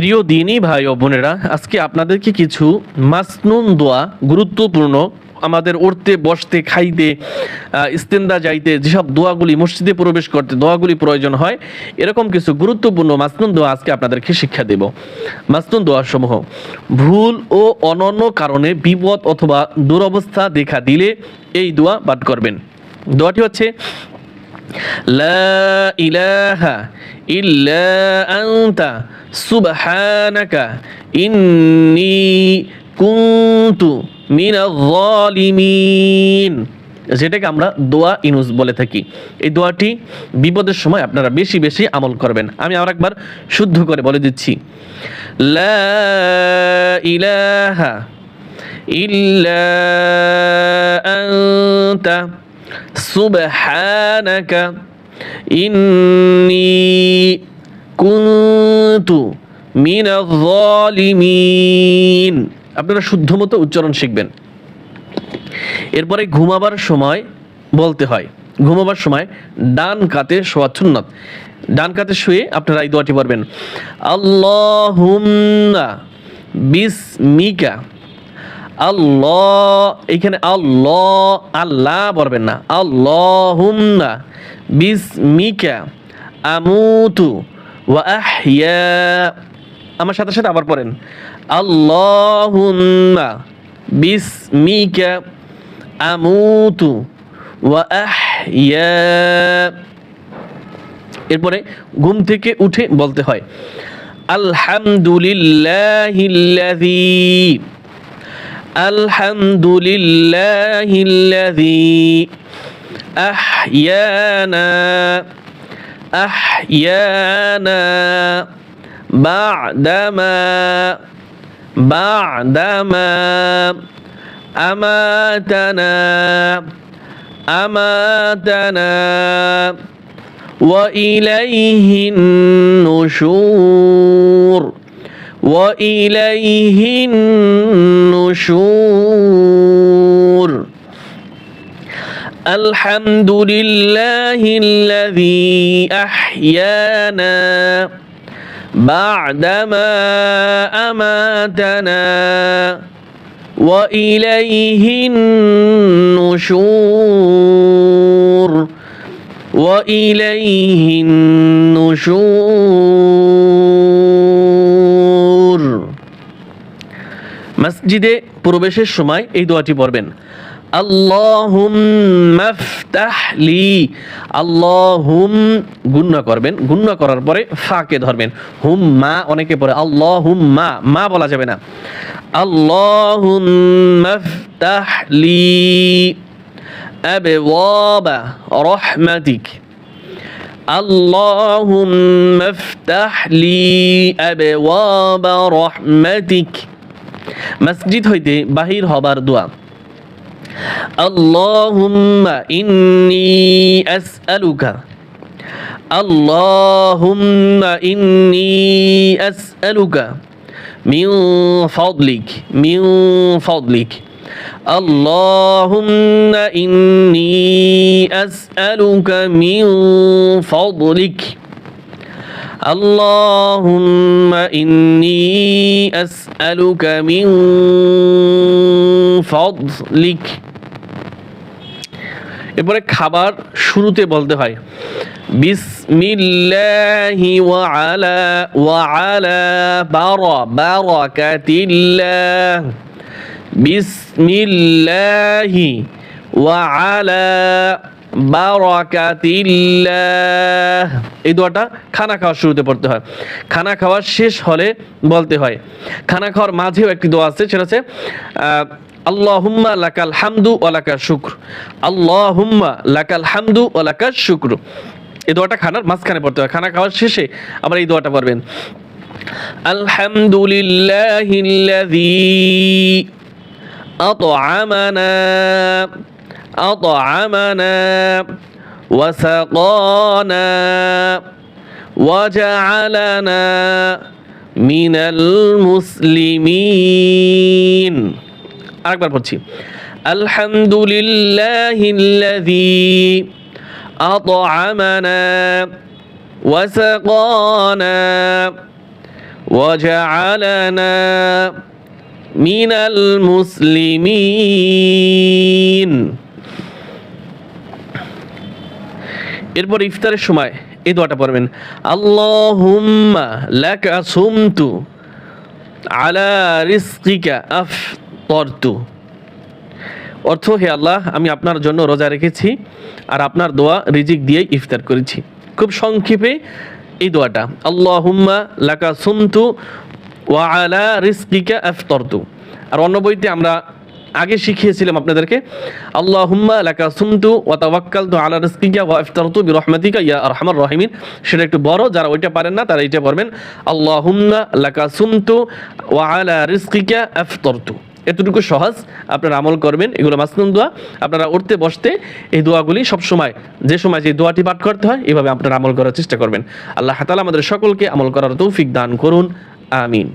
প্রিয় দিনই ভাই ও বোনেরা, আজকে আপনাদেরকে কিছু মাসনুন দোয়া গুরুত্বপূর্ণ আমাদের উঠতে, বসতে, খাইতে ইস্তেন্দা যাইতে, যেসব দোয়াগুলি মসজিদে প্রবেশ করতে দোয়াগুলি প্রয়োজন হয়, এরকম কিছু গুরুত্বপূর্ণ মাসনুন দোয়া আজকে আপনাদেরকে শিক্ষা দেব। মাসনুন দোয়া সমূহ ভুল ও অনন্য কারণে বিপদ অথবা দুরবস্থা দেখা দিলে এই দোয়া পাঠ করবেন। দোয়াটি হচ্ছে লা ইলাহা ইল্লা আনতা সুবহানাকা ইন্নি কুনতু মিনাজ জালিমিন যেটাকে আমরা দোয়া ইনুস বলে থাকি। এই দোয়াটি বিপদের সময় আপনারা বেশি বেশি আমল করবেন। আমি আর একবার শুদ্ধ করে বলে দিচ্ছি। লা ইলাহা ইল্লা আনতা সুবহানাকা ইন্নি কুনতু মিনাজ জালিমিন। আপনারা শুদ্ধ মতো উচ্চারণ শিখবেন। এরপরে ঘুমাবার সময় বলতে হয়। ঘুমাবার সময় ডান কাতে শোয়া ডান কাতে শুয়ে আপনারা এই দোয়াটি পারবেন আল্লাহ বিসমিকা আল্লাহ, এখানে আল্লাহ আল্লাহ পড়বেন না, আল্লাহুম্মা বিসমিকা আমুতু ওয়া আহইয়া। আমার সাথে সাথে আবার পড়েন। আল্লাহুম্মা বিসমিকা আমুতু ওয়া আহইয়া। এরপরে ঘুম থেকে উঠে বলতে হয়, আলহামদুলিল্লাহিল্লাযী। الحمد لله الذي أحيانا أحيانا بعدما بعدما أماتنا أماتنا وإليه النشور. وإليه النشور. الحمد لله الذي أحيانا بعدما أماتنا وإليه النشور. وإليه النشور. মসজিদে প্রবেশের সময় এই দোয়াটি পড়বেন আল্লাহুম্মা ফতাহলি আল্লাহুম গুন্না করবেন গুন্না করার পরে ফাকে ধরবেন হুম মা অনেকে পড়ে আল্লাহুম্মা মা বলা যাবে না আল্লাহুম্মা ফতাহলি আবওয়াবা রহমাতিক اللهم افتح لي أبواب رحمتك মসজিদ হইতে বাহির হবার দোয়া আল্লাহুম্মা ইন্নী আসআলুকা আল্লাহুম্মা ইন্নী আসআলুকা মিন ফাদলিক মিন ফাদলিক اللهم إني أسألك من فضلك اللهم إني أسألك من فضلك এরপরে খাবার শুরুতে বলতে হয় বিসমিল্লাহি ওয়া আলা ওয়া আলা বারা বারাকাতিল্লাহ বিসমিল্লাহি ওয়া আলা বারাকাতিল্লাহ। এই দোয়াটা খানা খাওয়ার শুরুতে পড়তে হয়। খানা খাওয়ার শেষ হলে বলতে হয়, খানা খাওয়ার মাঝেও একটি দোয়া আছে, সেটা হচ্ছে আল্লাহুম্মা লাকাল হামদু ওয়ালাকা শুক্র। আল্লাহুম্মা লাকাল হামদু ওলাকা শুক্র। এই দোয়াটা খানার মাঝখানে পড়তে হয়। খানা খাওয়ার শেষে আবার এই দোয়াটা পড়বেন। আলহামদুলিল্লাহিল্লাযী আত'আমানা। أطعمنا وسقانا وجعلنا من المسلمين. أكبر بطي الحمد لله الذي أطعمنا وسقانا وجعلنا من المسلمين. এরপর ইফতারের সময় এই দোয়াটা পড়বেন, আল্লাহুম্মা লাকা সুমতু আলা রিজকিকা আফতারতু। অর্থ, হে আল্লাহ, আমি আপনার জন্য রোজা রেখেছি আর আপনার দোয়া রিজিক দিয়ে ইফতার করেছি। খুব সংক্ষেপে এই দোয়াটা, আল্লাহুম্মা লাকা সুমতু ওয়া আলা রিজকিকা আফতারতু। আর অন্য বইতে আমরা আগে শিখিয়েছিলাম আপনাদেরকে, আল্লাহুম্মা লাকা সুমতু ওয়া তাওয়াক্কালতু আলা রিজকিকা ওয়া ইফতারতু বিরহমাতিকা ইয়া আরহামার রাহিমিন। সেটা একটু বড়, যারা ওইটা পারেন না, তারা এইটা পড়বেন, আল্লাহুম্মা লাকা সুমতু ওয়া আলা রিজকিকা আফতারতু। এতটুকু সহজ, আপনারা আমল করবেন, এগুলো মাসনুন দোয়া। আপনারা উঠতে বসতে এই দোয়াগুলি সব সময় যে সময় যে দোয়াটি পাঠ করতে হয়, এভাবে আপনারা আমল করার চেষ্টা করবেন। আল্লাহ তাআলা আমাদের সকলকে আমল করার তৌফিক দান করুন, আমিন।